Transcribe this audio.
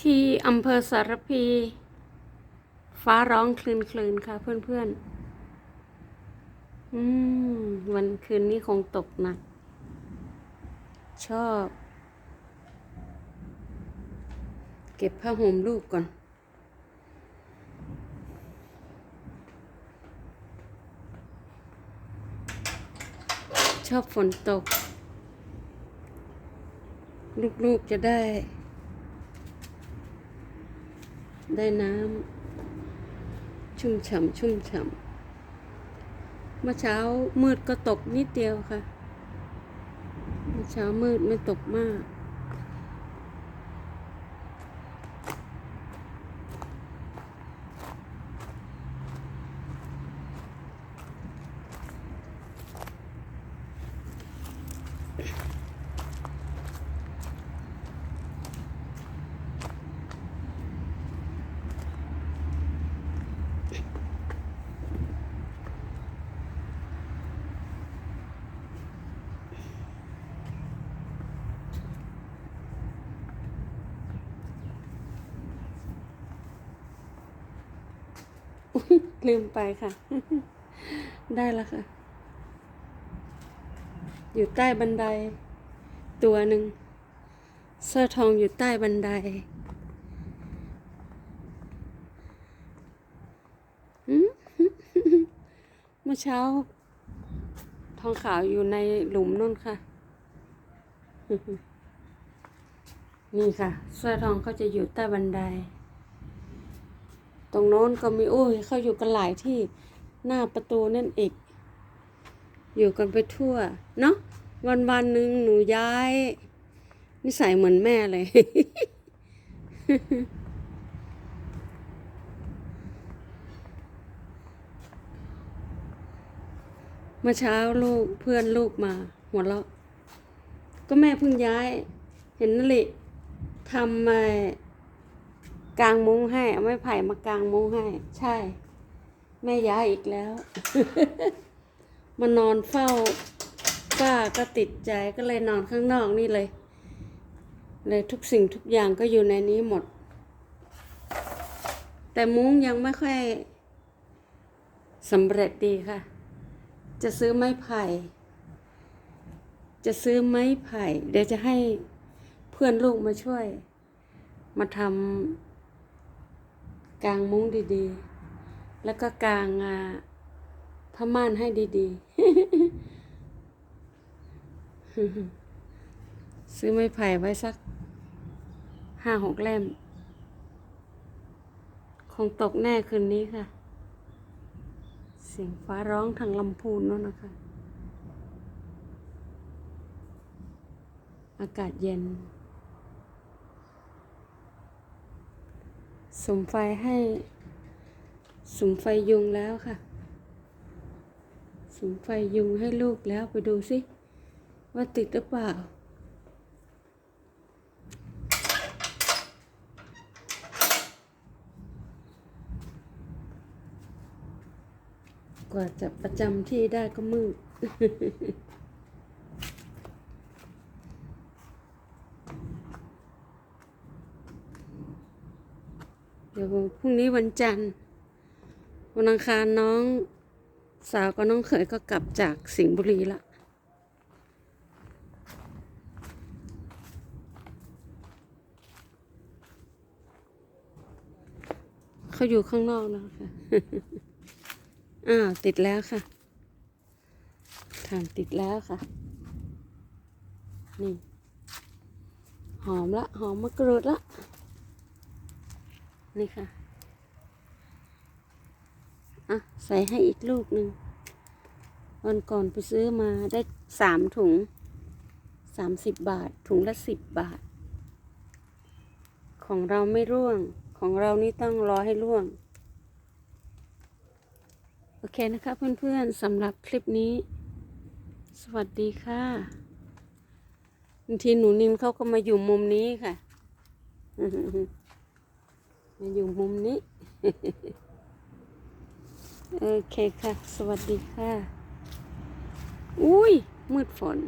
ที่อำเภอสารพี ฟ้าร้องคลืนคลืนๆค่ะเพื่อนๆอืม วันคืนนี้คงตกหนัก ชอบ เก็บผ้าห่มลูกก่อนชอบฝนตก ลูกๆจะได้ ได้น้ำชุ่มฉ่ำชุ่มฉ่ำเมื่อเช้ามืดก็ตกนิดเดียวค่ะ เมื่อเช้ามืดไม่ตกมาก อุ๊ย ลืมไปค่ะ ได้แล้วค่ะ อยู่ใต้บันได ตัวหนึ่งสร้อยทองอยู่ใต้บันไดมเมื่อเช้า ทองขาวอยู่ในหลุมนู่นค่ะ นี่ค่ะสร้อยทองเขาจะอยู่ใต้บันได ตรงโน้นก็มีโอ้ยเขาอยู่กันหลายที่หน้าประตูนั่นอีก อยู่กันไปทั่ว เนาะวันวันหนึ่งหนูย้าย นิสัยเหมือนแม่เลย เมื่อเช้าลูกเพื่อนลูกมาหัวเราะก็แม่เพิ่งย้าย เห็นนั่นแหละทำมา กางมุ้งให้ เอาไม้ไผ่มากางมุ้งให้ ใช่ แม่ย้ายอีกแล้ว มานอนเฝ้าป้าก็ติดใจก็เลยนอนข้างนอกนี่เลย เลยทุกสิ่งทุกอย่างก็อยู่ในนี้หมด แต่มุ้งยังไม่ค่อยสำเร็จดีค่ะ จะซื้อไม้ไผ่ จะซื้อไม้ไผ่ เดี๋ยวจะให้เพื่อนลูกมาช่วย มาทำ กางมุ้งดีๆ แล้วก็กางอ่าผ้าม่านให้ดีๆ ซื้อไม้ไผ่ไว้สักห้าหกเล่ม คงตกแน่คืนนี้ค่ะ เสียงฟ้าร้องทางลำพูนนั่นนะคะ อากาศเย็น สุมไฟให้ สุมไฟยุงแล้วค่ะ สุมไฟยุงให้ลูกแล้วไปดูสิ ว่าติดหรือเปล่า กว่าจะประจำที่ได้ก็มืด ดี๋ยวพรุ่งนี้วันจันทร์วันอังคารน้องสาวกับน้องเขยก็กลับจากสิงห์บุรีละเขาอยู่ข้างนอกแล้วค่ะ อ้าว ติดแล้วค่ะถ่านติดแล้วค่ะ นี่ หอมละ หอมมะกรูดละ นี่ค่ะ อะ ใส่ให้อีกลูกหนึ่งวันก่อนไปซื้อมาได้สามถุงสามสิบบาท ถุงละสิบบาท ของเราไม่ร่วง ของเรานี่ต้องรอให้ร่วง โอเคนะคะเพื่อนๆสำหรับคลิปนี้ สวัสดีค่ะบางทีหนูนินเขาก็มาอยู่มุมนี้ค่ะ มาอยู่มุมนี้ โอเคค่ะ สวัสดีค่ะ อุ้ยมืดฝน